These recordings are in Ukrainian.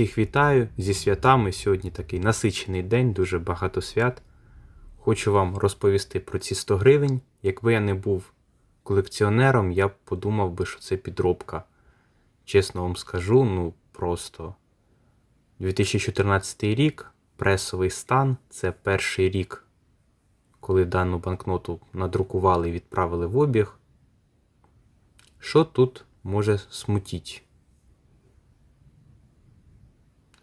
Всіх вітаю зі святами. Сьогодні такий насичений день, дуже багато свят. Хочу вам розповісти про ці 100 гривень. Якби я не був колекціонером, я б подумав би, що це підробка. Чесно вам скажу, ну просто 2014 рік, пресовий стан це перший рік, коли дану банкноту надрукували і відправили в обіг. Що тут може смутіть?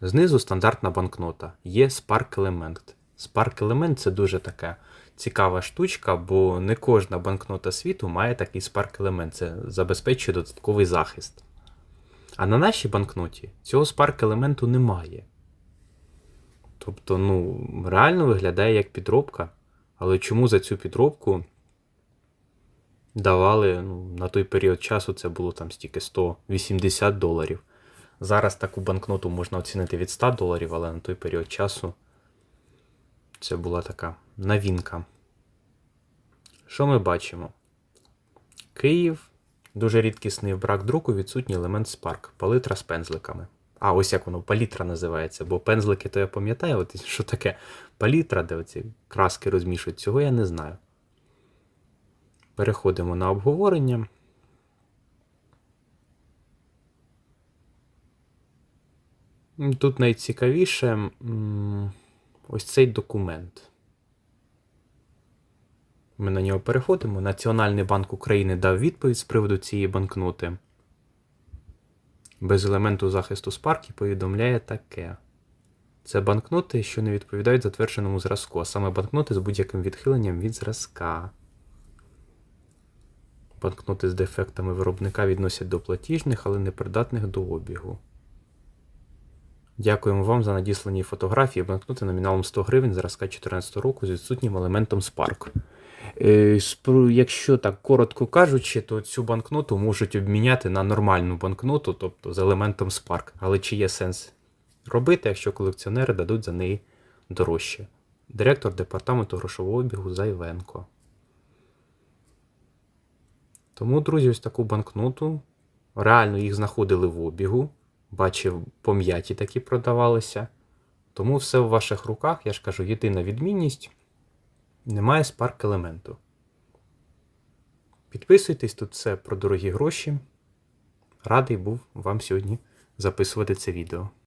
Знизу стандартна банкнота. Є Spark Element. Spark Element це дуже така цікава штучка, бо не кожна банкнота світу має такий Spark Element. Це забезпечує додатковий захист. А на нашій банкноті цього Spark елементу немає. Тобто, ну, реально виглядає як підробка. Але чому за цю підробку давали ну, на той період часу це було там стільки 180 доларів. Зараз таку банкноту можна оцінити від 100 доларів, але на той період часу це була така новинка. Що ми бачимо? Київ, дуже рідкісний брак друку, відсутній елемент Spark, палитра з пензликами. А, ось як воно, палітра називається, бо пензлики, то я пам'ятаю, от що таке палітра, де оці краски розмішують, цього я не знаю. Переходимо на обговорення. Тут найцікавіше ось цей документ. Ми на нього переходимо. Національний банк України дав відповідь з приводу цієї банкноти. Без елементу захисту і повідомляє таке. Це банкноти, що не відповідають затвердженому зразку, а саме банкноти з будь-яким відхиленням від зразка. Банкноти з дефектами виробника відносять до платіжних, але не придатних до обігу. Дякуємо вам за надіслані фотографії банкноти номіналом 100 гривень зразка 2014 року з відсутнім елементом Spark. Е, Якщо так коротко кажучи, то цю банкноту можуть обміняти на нормальну банкноту, тобто з елементом Spark. Але чи є сенс робити, якщо колекціонери дадуть за неї дорожче? Директор департаменту грошового обігу Зайвенко. Тому, друзі, ось таку банкноту. Реально їх знаходили в обігу. Бачив, пом'яті такі продавалися. Тому все в ваших руках, я ж кажу, єдина відмінність. Немає спарк елементу. Підписуйтесь, тут все про дорогі гроші. Радий був вам сьогодні записувати це відео.